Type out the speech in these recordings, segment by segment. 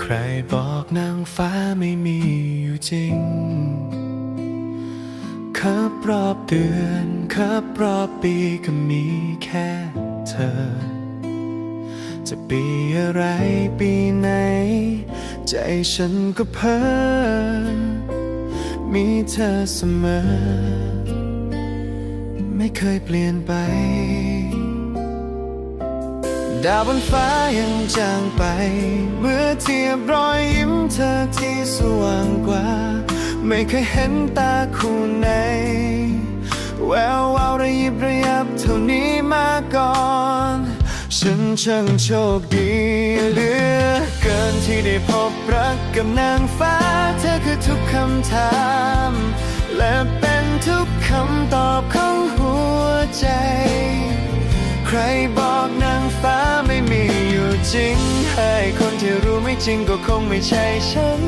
ใครบอกนางฟ้าไม่มีอยู่จริง คับรอบเดือนคับรอบปีก็มีแค่เธอ จะปีอะไรปีไหน ใจฉันก็เพ้อมีเธอเสมอ ไม่เคยเปลี่ยนไป ดาวบนฟ้ายังจางไป เมื่อเทียบรอยยิ้มเธอที่สว่างกว่า ไม่เคยเห็นตาคู่ไหน แวววาวระยิบระยับเท่านี้มาก่อน ฉันช่างโชคดีเหลือเกินที่ได้พบรักกับนางฟ้า เธอคือทุกคำถาม และเป็นทุกคำตอบของหัวใจ ใครบอก ฟ้าไม่มีอยู่จริงให้คนที่รู้ไม่จริงก็คงไม่ใช่ฉัน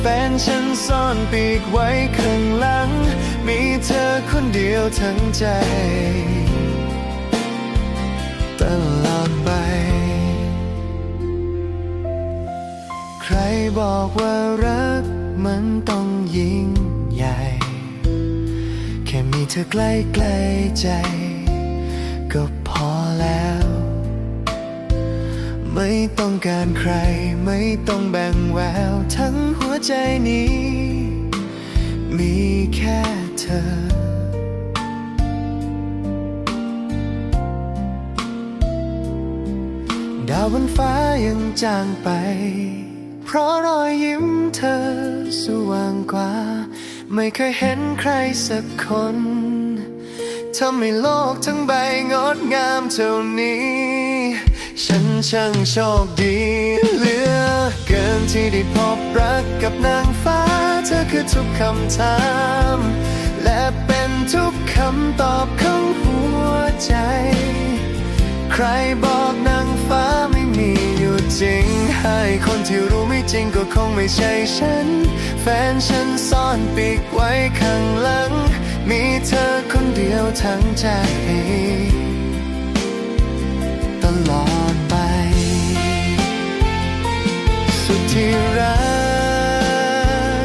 แฟนฉันซ่อนปีกไว้ข้างหลัง มีเธอคนเดียวทั้งใจตลอดไป ใครบอกว่ารักมันต้องยิ่งใหญ่ แค่มีเธอใกล้ใก็พอแล้ ไม่ต้องการใคร ไม่ต้องแบ่งแววทั้งหัวใจนี้ มีแค่เธอ ดาวบนฟ้ายังจางไป เพราะรอยยิ้มเธอสว่างกว่า ไม่เคยเห็นใครสักคนทำให้โลกทั้งใบงดงามเท่านี้ ฉันช่างโชคดีเหลือ เกินที่ได้พบรักกับนางฟ้า เธอคือทุกคำถาม และเป็นทุกคำตอบของหัวใจ ใครบอกนางฟ้าไม่มีอยู่จริง ให้คนที่รู้ไม่จริงก็คงไม่ใช่ฉัน แฟนฉันซ่อนปีกไว้ข้างหลัง มีเธอคนเดียวทั้งใจ สุดที่รั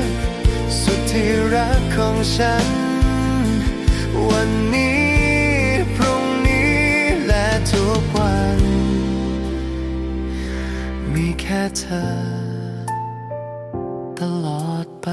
ก สุดที่รักของฉัน วันนี้ พรุ่งนี้และทุกวัน มีแค่เธอ ตลอดไป